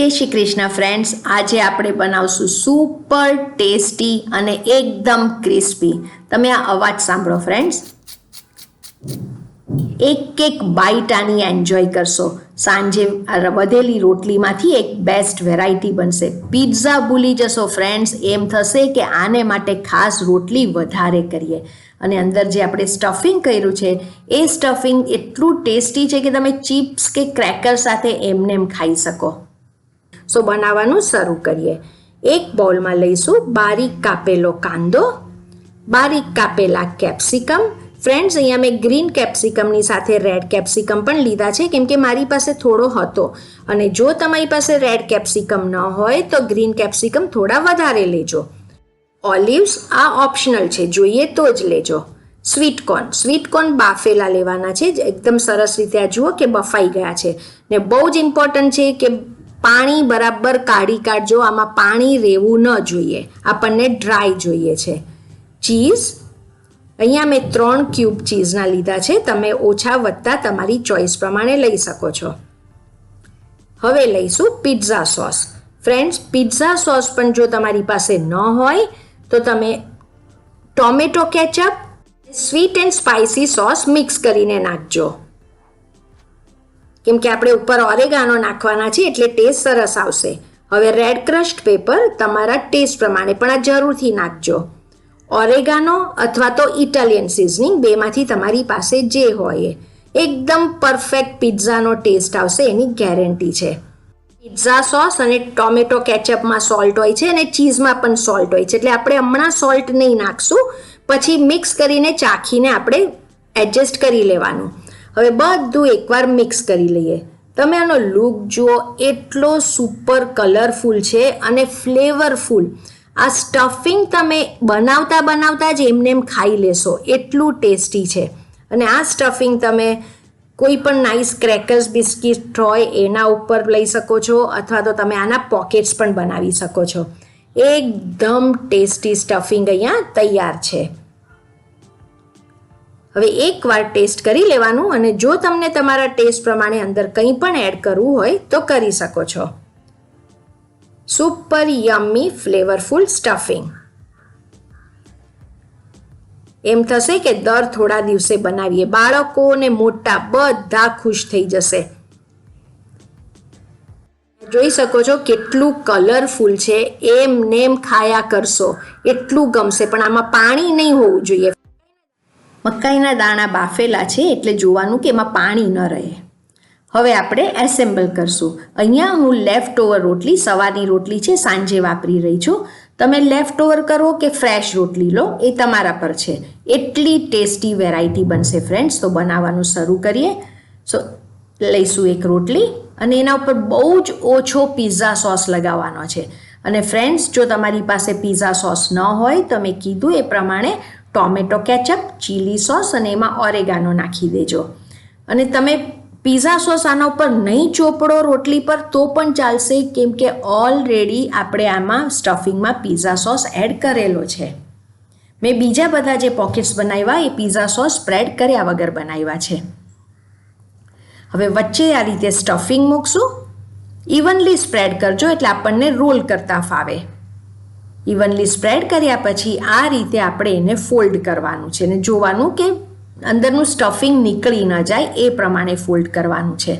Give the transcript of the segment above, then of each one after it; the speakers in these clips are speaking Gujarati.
જય શ્રી કૃષ્ણ ફ્રેન્ડ્સ આજે આપણે બનાવશું સુપર ટેસ્ટી અને એકદમ ક્રિસ્પી તમે આ અવાજ સાંભળો ફ્રેન્ડ્સ એક એક બાઈટ આની એન્જોય કરશો. સાંજે વધેલી રોટલીમાંથી એક બેસ્ટ વેરાયટી બનશે. પિઝા ભૂલી જશો ફ્રેન્ડ્સ એમ થશે કે આને માટે ખાસ રોટલી વધારે કરીએ. અને અંદર જે આપણે સ્ટફિંગ કર્યું છે, એ સ્ટફિંગ એટલું ટેસ્ટી છે કે તમે ચિપ્સ કે ક્રેકર સાથે એમને એમ ખાઈ શકો. સો બનાવવાનું શરૂ કરીએ. એક બાઉલમાં લઈશું બારીક કાપેલો કાંદો, બારીક કાપેલા કેપ્સિકમ. ફ્રેન્ડ્સ અહીંયા મેં ગ્રીન કેપ્સિકમની સાથે રેડ કેપ્સિકમ પણ લીધા છે, કેમ કે મારી પાસે થોડો હતો. અને જો તમારી પાસે રેડ કેપ્સિકમ ન હોય, તો ગ્રીન કેપ્સિકમ થોડા વધારે લેજો. ઓલિવ્સ, આ ઓપ્શનલ છે, જોઈએ તો જ લેજો. સ્વીટકોર્ન સ્વીટકોર્ન બાફેલા લેવાના છે એકદમ સરસ રીતે આ જુઓ કે બફાઈ ગયા છે. ને બહુ જ ઇમ્પોર્ટન્ટ છે કે પાણી બરાબર કાઢી કાઢજો, આમાં પાણી રહેવું ન જોઈએ. આપણને ડ્રાય જોઈએ છે. ચીઝ અહીંયા મેં ત્રણ ક્યુબ ચીઝના લીધા છે. તમે ઓછા વધતા તમારી ચોઈસ પ્રમાણે લઈ શકો છો. હવે લઈશું pizza sauce friends pizza sauce પણ જો તમારી પાસે ન હોય, તો તમે tomato ketchup sweet and spicy sauce mix કરીને નાખજો. કેમ કે આપણે ઉપર ઓરેગાનો નાખવાના છે એટલે ટેસ્ટ સરસ આવશે. હવે રેડ ક્રસ્ટ પેપર તમારા ટેસ્ટ પ્રમાણે પણ આ જરૂરથી નાખજો. ઓરેગાનો અથવા તો ઇટાલિયન સિઝનિંગ બેમાંથી તમારી પાસે જે હોય એકદમ પરફેક્ટ પિઝાનો ટેસ્ટ આવશે, એની ગેરંટી છે. પિઝા સોસ અને ટોમેટો કેચઅપમાં સોલ્ટ હોય છે અને ચીઝમાં પણ સોલ્ટ હોય છે. એટલે આપણે હમણાં સોલ્ટ નહીં નાખશું, પછી મિક્સ કરીને ચાખીને આપણે એડજસ્ટ કરી લેવાનું. હવે બધું એકવાર મિક્સ કરી લઈએ. તમે આનો લુક જુઓ, એટલો સુપર કલરફુલ છે અને ફ્લેવરફુલ આ સ્ટફિંગ તમે બનાવતા બનાવતા જ એમને એમ ખાઈ લેશો. એટલું ટેસ્ટી છે. અને આ સ્ટફિંગ તમે કોઈ પણ નાઇસ ક્રેકર્સ બિસ્કિટ હોય એના ઉપર લઈ શકો છો અથવા તો તમે આના પોકેટ્સ પણ બનાવી શકો છો. એકદમ ટેસ્ટી સ્ટફિંગ અહીંયા તૈયાર છે. હવે એકવાર ટેસ્ટ કરી લેવાનું અને જો તમને તમારા ટેસ્ટ પ્રમાણે અંદર કંઈ પણ એડ કરવું હોય તો કરી શકો છો. સુપર યમ્મી ફ્લેવરફુલ સ્ટફિંગ એમ થશે કે દર થોડા દિવસે બનાવીએ. બાળકો ને મોટા બધા ખુશ થઈ જશે. જોઈ શકો છો કેટલું કલરફુલ છે. એમ નેમ ખાયા કરશો. એટલું ગમશે. પણ આમાં પાણી નહીં હોવું જોઈએ. મકાઈના દાણા બાફેલા છે એટલે જોવાનું કે એમાં પાણી ન રહે. હવે આપણે એસેમ્બલ કરશું. અહીંયા હું લેફ્ટ ઓવર રોટલી, સવારની રોટલી છે, સાંજે વાપરી રહી છું. તમે લેફ્ટ ઓવર કરો કે ફ્રેશ રોટલી લો, એ તમારા પર છે. એટલી ટેસ્ટી વેરાયટી બનશે ફ્રેન્ડ્સ તો બનાવવાનું શરૂ કરીએ. સો લઈશું એક રોટલી અને એના ઉપર બહુ જ ઓછો પિઝા સોસ લગાવવાનો છે. અને ફ્રેન્ડ્સ જો તમારી પાસે પિઝા સોસ ન હોય, તો મેં કીધું એ પ્રમાણે ટોમેટો કેચઅપ, ચીલી સોસ અને એમાં ઓરેગાનો નાખી દેજો. અને તમે પિઝા સોસ આના ઉપર નહીં ચોપડો રોટલી પર તો પણ ચાલશે, કેમ કે ઓલરેડી આપણે આમાં સ્ટફિંગમાં પીઝા સોસ એડ કરેલો છે. મેં બીજા બધા જે પોકેટ્સ બનાવ્યા એ પિઝા સોસ સ્પ્રેડ કર્યા વગર બનાવ્યા છે. હવે વચ્ચે આ રીતે સ્ટફિંગ મૂકશું. ઇવનલી સ્પ્રેડ કરજો એટલે આપણને રોલ કરતા ફાવે. ઇવનલી સ્પ્રેડ કર્યા પછી આ રીતે આપણે એને ફોલ્ડ કરવાનું છે. અને જોવાનું કે અંદરનું સ્ટફિંગ નીકળી ન જાય એ પ્રમાણે ફોલ્ડ કરવાનું છે.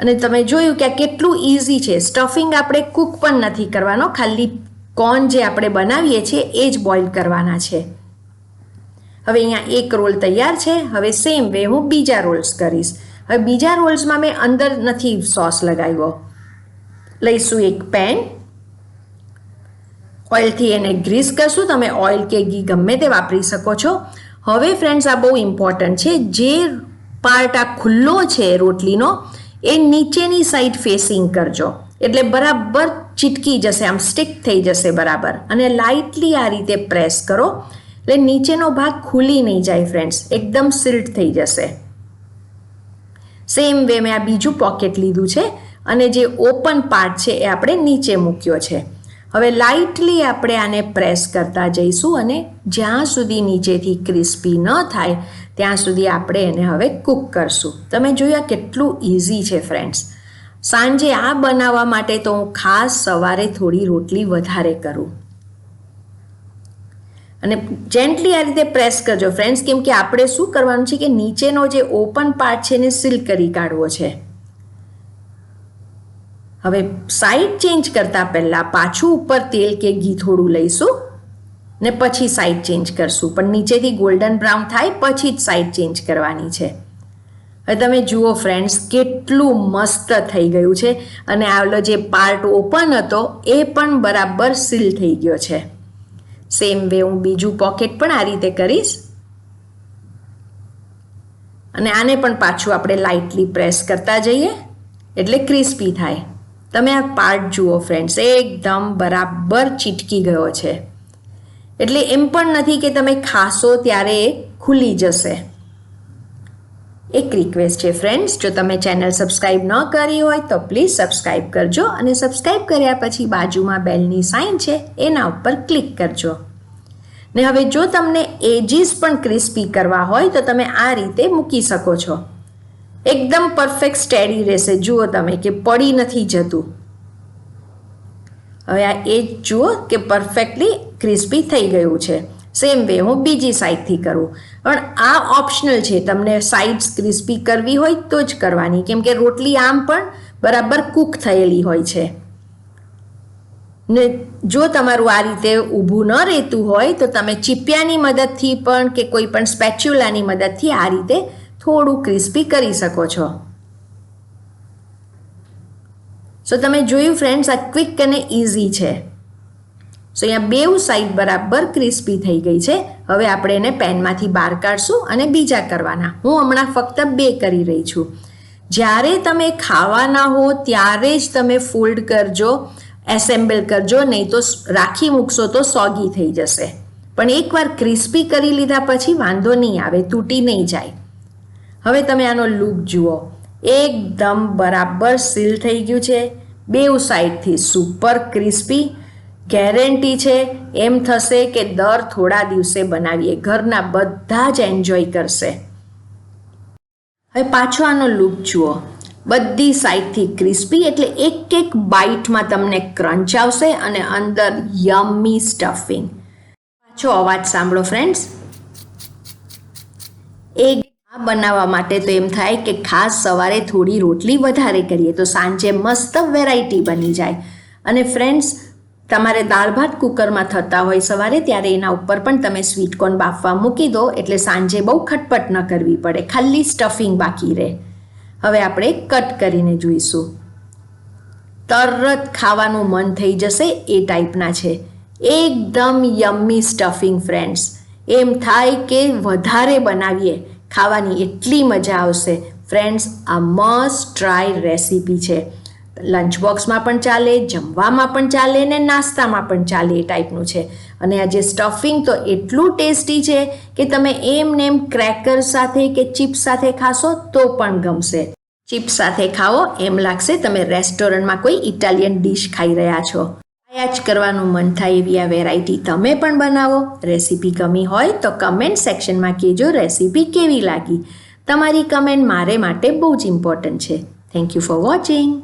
અને તમે જોયું કે આ કેટલું ઇઝી છે. સ્ટફિંગ આપણે કૂક પણ નથી કરવાનો. ખાલી કોર્ન જે આપણે બનાવીએ છીએ એ જ બોઇલ કરવાના છે. હવે અહીંયા એક રોલ તૈયાર છે. હવે સેમ વે હું બીજા રોલ્સ કરીશ. હવે બીજા રોલ્સમાં મેં અંદર નથી સોસ લગાવ્યો. લઈશું એક પેન ઓઇલથી એને ગ્રીસ કરશું. તમે ઓઇલ કે ઘી ગમે તે વાપરી શકો છો. હવે ફ્રેન્ડ્સ, આ બહુ ઇમ્પોર્ટન્ટ છે. જે પાર્ટ આ ખુલ્લો છે રોટલીનો, એ નીચેની સાઈડ ફેસિંગ કરજો. એટલે બરાબર ચીટકી જશે, આમ સ્ટિક થઈ જશે બરાબર. અને લાઇટલી આ રીતે પ્રેસ કરો. એટલે નીચેનો ભાગ ખુલી નહીં જાય ફ્રેન્ડ્સ, એકદમ સિલ્ટ થઈ જશે. સેમ વે મેં આ બીજું પોકેટ લીધું છે. અને જે ઓપન પાર્ટ છે, એ આપણે નીચે મૂક્યો છે. હવે લાઇટલી આપણે આને પ્રેસ કરતા જઈશું અને જ્યાં સુધી નીચેથી ક્રિસ્પી ન થાય, ત્યાં સુધી આપણે એને હવે કૂક કરશું. તમે જોયા કેટલું ઇઝી છે ફ્રેન્ડ્સ સાંજે આ બનાવવા માટે તો હું ખાસ સવારે થોડી રોટલી વધારે કરું. અને જેન્ટલી આ રીતે પ્રેસ કરજો ફ્રેન્ડ્સ કેમ કે આપણે શું કરવાનું છે કે નીચેનો જે ઓપન પાર્ટ છે એને સીલ કરી કાઢવો છે. હવે સાઈડ ચેન્જ કરતાં પહેલાં પાછું ઉપર તેલ કે ઘી થોડું લઈશું ને પછી સાઈડ ચેન્જ કરશું. પણ નીચેથી ગોલ્ડન બ્રાઉન થાય, પછી જ સાઈડ ચેન્જ કરવાની છે. હવે તમે જુઓ ફ્રેન્ડ્સ કેટલું મસ્ત થઈ ગયું છે. અને આવલો જે પાર્ટ ઓપન હતો, એ પણ બરાબર સીલ થઈ ગયો છે. સેમ વે હું બીજું પોકેટ પણ આ રીતે કરીશ. અને આને પણ પાછું આપણે લાઇટલી પ્રેસ કરતા જઈએ. એટલે ક્રિસ્પી થાય. તમે આ પાર્ટ જુઓ ફ્રેન્ડ્સ એકદમ બરાબર ચીટકી ગયો છે. એટલે એમ પણ નથી કે તમે ખાશો ત્યારે ખુલી જશે. એક રિક્વેસ્ટ છે ફ્રેન્ડ્સ જો તમે ચેનલ સબસ્ક્રાઈબ ન કરી હોય, તો પ્લીઝ સબસ્ક્રાઈબ કરજો અને સબસ્ક્રાઈબ કર્યા પછી બાજુમાં બેલની સાઇન છે, એના ઉપર ક્લિક કરજો. ને હવે જો તમને એજીસ પણ ક્રિસ્પી કરવા હોય, તો તમે આ રીતે મૂકી શકો છો. એકદમ પરફેક્ટ સ્ટેડી રહેશે. જુઓ તમે કે પડી નથી જતું. હવે આ એજ જુઓ કે પરફેક્ટલી ક્રિસ્પી થઈ ગયું છે. સેમ વે હું બીજી સાઈડથી કરું. પણ આ ઓપ્શનલ છે. તમને સાઈડ્સ ક્રિસ્પી કરવી હોય તો જ કરવાની. કેમ કે રોટલી આમ પણ બરાબર કૂક થયેલી હોય છે. ને જો તમારું આ રીતે ઊભું ન રહેતું હોય તો તમે ચીપિયાની મદદથી પણ કે કોઈ પણ સ્પેચ્યુલાની મદદથી આ રીતે થોડું ક્રિસ્પી કરી શકો છો. સો તમે જોયું ફ્રેન્ડ્સ આ ક્વિક અને ઇઝી છે. સો અહીંયા બેઉ સાઈડ બરાબર ક્રિસ્પી થઈ ગઈ છે. હવે આપણે એને પેનમાંથી બહાર કાઢશું અને બીજા કરવાના. હું હમણાં ફક્ત બે કરી રહી છું. જ્યારે તમે ખાવાના હો, ત્યારે જ તમે ફોલ્ડ કરજો એસેમ્બલ કરજો, નહીં તો રાખી મૂકશો તો સોગી થઈ જશે. પણ એકવાર ક્રિસ્પી કરી લીધા પછી વાંધો નહીં આવે, તૂટી નહીં જાય. હવે તમે આનો લુક જુઓ. એકદમ બરાબર સીલ થઈ ગયું છે. બેઉ સાઈડથી સુપર ક્રિસ્પી ગેરંટી છે, એમ થશે કે દર થોડા દિવસે બનાવીએ. ઘરના બધા જ એન્જોય કરશે. હવે પાછો આનો લુક જુઓ. બધી સાઈડથી ક્રિસ્પી એટલે એક એક બાઇટમાં તમને ક્રંચ આવશે અને અંદર યમ્મી સ્ટફિંગ પાછો અવાજ સાંભળો ફ્રેન્ડ્સ એક આ બનાવવા માટે તો એમ થાય કે ખાસ સવારે થોડી રોટલી વધારે કરીએ તો સાંજે મસ્ત વેરાયટી બની જાય. અને ફ્રેન્ડ્સ તમારે દાળ ભાત કુકરમાં થતા હોય સવારે ત્યારે એના ઉપર પણ તમે સ્વીટકોર્ન બાફવા મૂકી દો એટલે સાંજે બહુ ખટપટ ન કરવી પડે, ખાલી સ્ટફિંગ બાકી રહે. હવે આપણે કટ કરીને જોઈશું. તરત ખાવાનું મન થઈ જશે એ ટાઈપના છે. એકદમ યમ્મી સ્ટફિંગ ફ્રેન્ડ્સ એમ થાય કે વધારે બનાવીએ. ખાવાની એટલી મજા આવશે. ફ્રેન્ડ્સ આ મસ્ટ ટ્રાય રેસીપી છે. લંચ બોક્સમાં પણ ચાલે, જમવામાં પણ ચાલે ને નાસ્તામાં પણ ચાલે એ ટાઈપનું છે. અને આ જે સ્ટફિંગ તો એટલું ટેસ્ટી છે કે તમે એમ ને એમ ક્રેકર સાથે કે ચિપ્સ સાથે ખાશો તો પણ ગમશે. ચિપ્સ સાથે ખાઓ, એમ લાગશે તમે રેસ્ટોરન્ટમાં કોઈ ઇટાલિયન ડીશ ખાઈ રહ્યા છો. જ કરવાનું મન થાય એવી આ વેરાયટી તમે પણ બનાવો. રેસીપી ગમી હોય તો કમેન્ટ સેક્શનમાં કહેજો રેસીપી કેવી લાગી. તમારી કમેન્ટ મારે માટે બહુ જ ઇમ્પોર્ટન્ટ છે. Thank you for watching